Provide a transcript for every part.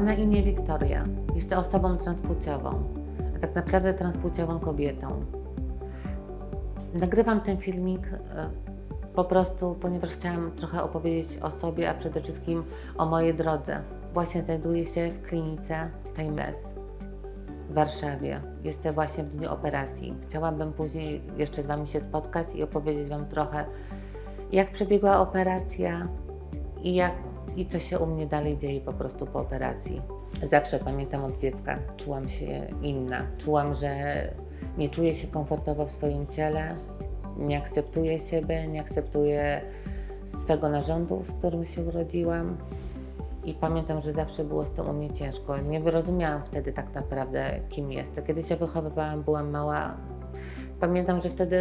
Mam na imię Wiktoria. Jestem osobą transpłciową, a tak naprawdę transpłciową kobietą. Nagrywam ten filmik e, po prostu, ponieważ chciałam trochę opowiedzieć o sobie, a przede wszystkim o mojej drodze. Właśnie znajduję się w klinice Timeless w Warszawie. Jestem właśnie w dniu operacji. Chciałabym później jeszcze z Wami się spotkać i opowiedzieć Wam trochę, jak przebiegła operacja i, jak, i co się u mnie dalej dzieje po prostu po operacji. Zawsze pamiętam od dziecka, czułam się inna. Czułam, że nie czuję się komfortowo w swoim ciele, nie akceptuję siebie, nie akceptuję swego narządu, z którym się urodziłam. I pamiętam, że zawsze było z tym u mnie ciężko. Nie wyrozumiałam wtedy tak naprawdę, kim jestem. Kiedy się wychowywałam, byłam mała. Pamiętam, że wtedy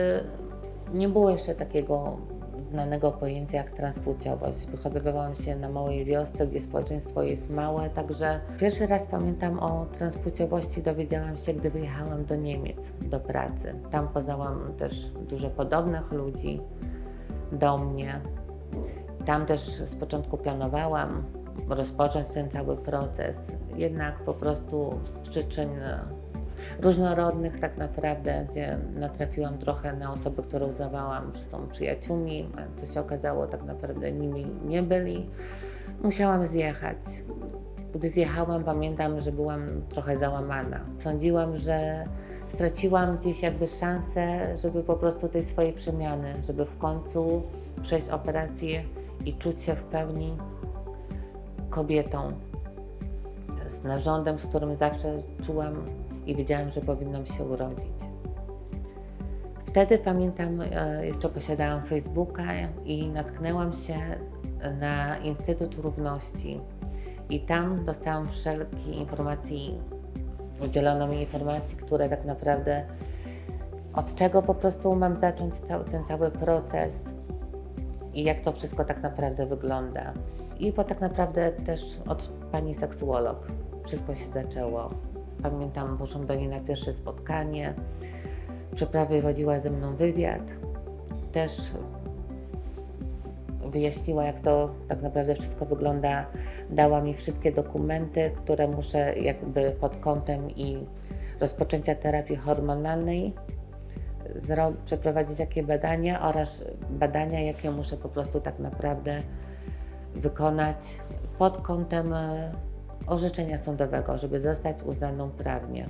nie było jeszcze takiego znanego pojęcia jak transpłciowość. Wychowywałam się na małej wiosce, gdzie społeczeństwo jest małe, także pierwszy raz pamiętam o transpłciowości dowiedziałam się, gdy wyjechałam do Niemiec do pracy. Tam poznałam też dużo podobnych ludzi do mnie. Tam też z początku planowałam rozpocząć ten cały proces, jednak po prostu z przyczyn różnorodnych tak naprawdę, gdzie natrafiłam trochę na osoby, które uznawałam, że są przyjaciółmi, co się okazało tak naprawdę nimi nie byli. Musiałam zjechać. Gdy zjechałam, pamiętam, że byłam trochę załamana. Sądziłam, że straciłam gdzieś jakby szansę, żeby po prostu tej swojej przemiany, żeby w końcu przejść operację i czuć się w pełni kobietą, z narządem, z którym zawsze czułam i wiedziałam, że powinnam się urodzić. Wtedy pamiętam, e, jeszcze posiadałam Facebooka i natknęłam się na Instytut Równości. I tam dostałam wszelkie informacji, udzielono mi informacji, które tak naprawdę od czego po prostu mam zacząć ten cały proces i jak to wszystko tak naprawdę wygląda. I bo tak naprawdę też od pani seksuolog wszystko się zaczęło. Pamiętam, poszłam do niej na pierwsze spotkanie, przeprowadziła ze mną wywiad. Też wyjaśniła, jak to tak naprawdę wszystko wygląda. Dała mi wszystkie dokumenty, które muszę jakby pod kątem i rozpoczęcia terapii hormonalnej przeprowadzić jakie badania oraz badania, jakie muszę po prostu tak naprawdę wykonać pod kątem e, orzeczenia sądowego, żeby zostać uznaną prawnie.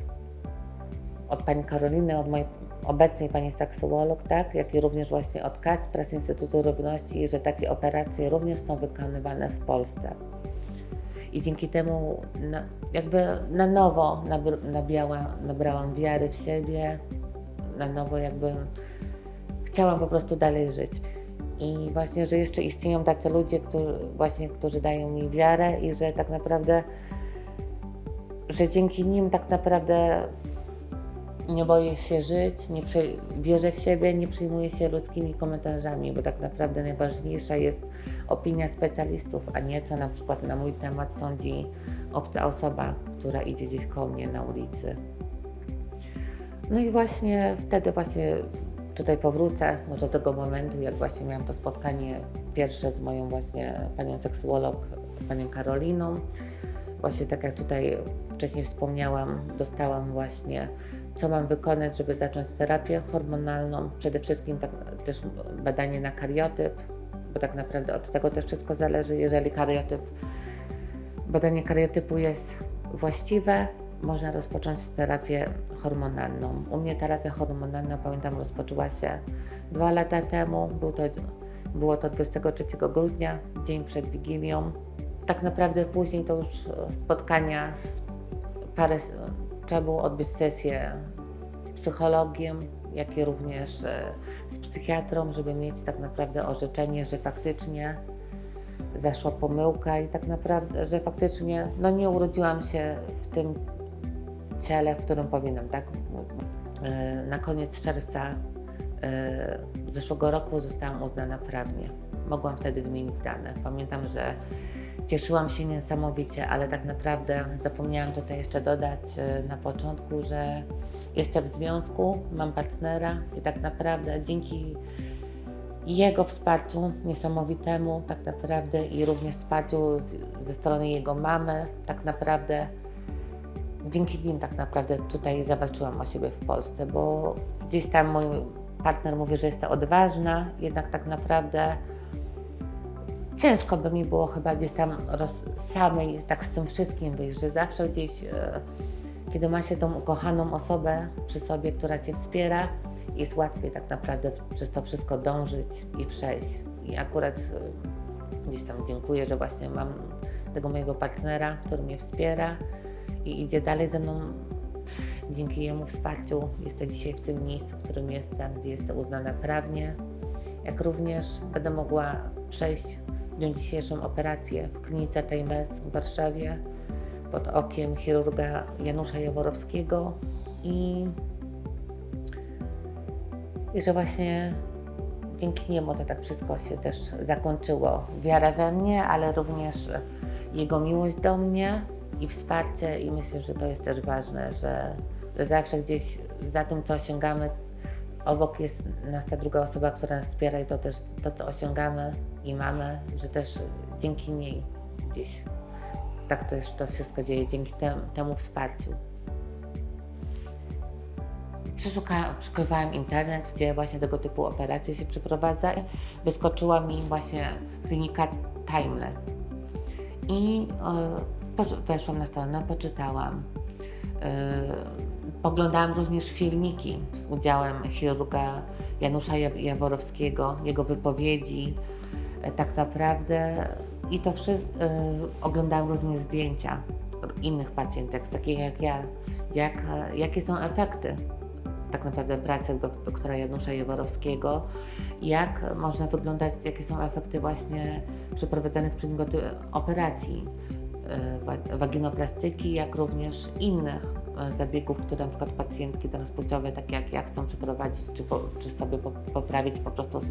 Od pani Karoliny, od mojej obecnej pani seksuolog, tak, jak i również właśnie od Kacpra z Instytutu Równości, że takie operacje również są wykonywane w Polsce. I dzięki temu jakby na nowo nabr- nabiała, nabrałam wiary w siebie, na nowo jakby chciałam po prostu dalej żyć. I właśnie, że jeszcze istnieją tacy ludzie, którzy, właśnie, którzy dają mi wiarę i że tak naprawdę, że dzięki nim tak naprawdę nie boję się żyć, nie przy, wierzę w siebie, nie przyjmuję się ludzkimi komentarzami, bo tak naprawdę najważniejsza jest opinia specjalistów, a nie co na przykład na mój temat sądzi obca osoba, która idzie gdzieś koło mnie na ulicy. No i właśnie wtedy właśnie tutaj powrócę może do tego momentu, jak właśnie miałam to spotkanie pierwsze z moją właśnie panią seksuolog, panią Karoliną. Właśnie tak jak tutaj wcześniej wspomniałam, dostałam właśnie co mam wykonać, żeby zacząć terapię hormonalną. Przede wszystkim tak, też badanie na kariotyp, bo tak naprawdę od tego też wszystko zależy. Jeżeli kariotyp, badanie kariotypu jest właściwe, można rozpocząć terapię hormonalną. U mnie terapia hormonalna, pamiętam, rozpoczęła się dwa lata temu. Był to, było to 23 grudnia, dzień przed Wigilią. Tak naprawdę później to już spotkania z parę trzeba było odbyć sesję z psychologiem, jak i również e, z psychiatrą, żeby mieć tak naprawdę orzeczenie, że faktycznie zaszła pomyłka i tak naprawdę, że faktycznie no nie urodziłam się w tym ciele, w którym powinnam, tak? E, Na koniec czerwca e, zeszłego roku zostałam uznana prawnie. Mogłam wtedy zmienić dane. Pamiętam, że cieszyłam się niesamowicie, ale tak naprawdę zapomniałam tutaj jeszcze dodać e, na początku, że jestem w związku, mam partnera i tak naprawdę dzięki jego wsparciu niesamowitemu tak naprawdę i również wsparciu z, ze strony jego mamy tak naprawdę dzięki nim tak naprawdę tutaj zawalczyłam o siebie w Polsce, bo gdzieś tam mój partner mówi, że jestem odważna, jednak tak naprawdę ciężko by mi było chyba gdzieś tam roz, samej tak z tym wszystkim wyjść, że zawsze gdzieś, e, kiedy ma się tą ukochaną osobę przy sobie, która Cię wspiera, jest łatwiej tak naprawdę przez to wszystko dążyć i przejść. I akurat e, gdzieś tam dziękuję, że właśnie mam tego mojego partnera, który mnie wspiera i idzie dalej ze mną. Dzięki jemu wsparciu jestem dzisiaj w tym miejscu, w którym jestem, gdzie jestem uznana prawnie, jak również będę mogła przejść dniu dzisiejszą operację w klinice TMS w Warszawie pod okiem chirurga Janusza Jaworowskiego i, i że właśnie dzięki niemu to tak wszystko się też zakończyło. Wiara we mnie, ale również jego miłość do mnie i wsparcie i myślę, że to jest też ważne, że, że zawsze gdzieś za tym, co osiągamy, obok jest nas ta druga osoba, która nas wspiera i to też to, co osiągamy i mamy, że też dzięki niej gdzieś tak też to wszystko dzieje, dzięki tem, temu wsparciu. Przeszukałam, internet, gdzie właśnie tego typu operacje się przeprowadza. Wyskoczyła mi właśnie klinika Timeless. I posz- weszłam na stronę, poczytałam. E, Poglądałam również filmiki z udziałem chirurga Janusza Ja- Jaworowskiego, jego wypowiedzi, e, tak naprawdę. I to wszystko, oglądałam również zdjęcia innych pacjentek, takich jak ja, jak, e, jakie są efekty tak naprawdę pracy dok- doktora Janusza Jaworowskiego, jak można wyglądać, jakie są efekty właśnie przeprowadzanych przez niego operacji e, wa- waginoplastyki, jak również innych e, zabiegów, które na przykład pacjentki transpłciowe, takie jak ja, chcą przeprowadzić, czy, po, czy sobie po, poprawić, po prostu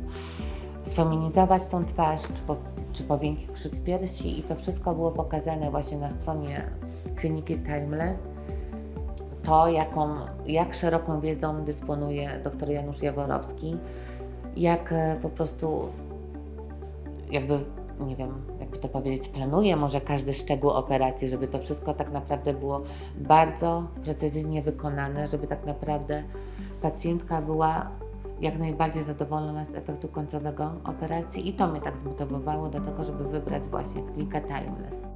sfeminizować tą twarz, czy, po, czy powiększyć piersi. I to wszystko było pokazane właśnie na stronie kliniki Timeless. To, jaką, jak szeroką wiedzą dysponuje dr Janusz Jaworowski, jak e, po prostu jakby, nie wiem, jakby to powiedzieć, planuje może każdy szczegół operacji, żeby to wszystko tak naprawdę było bardzo precyzyjnie wykonane, żeby tak naprawdę pacjentka była jak najbardziej zadowolona z efektu końcowego operacji i to mnie tak zmotywowało do tego, żeby wybrać właśnie klinikę Timeless.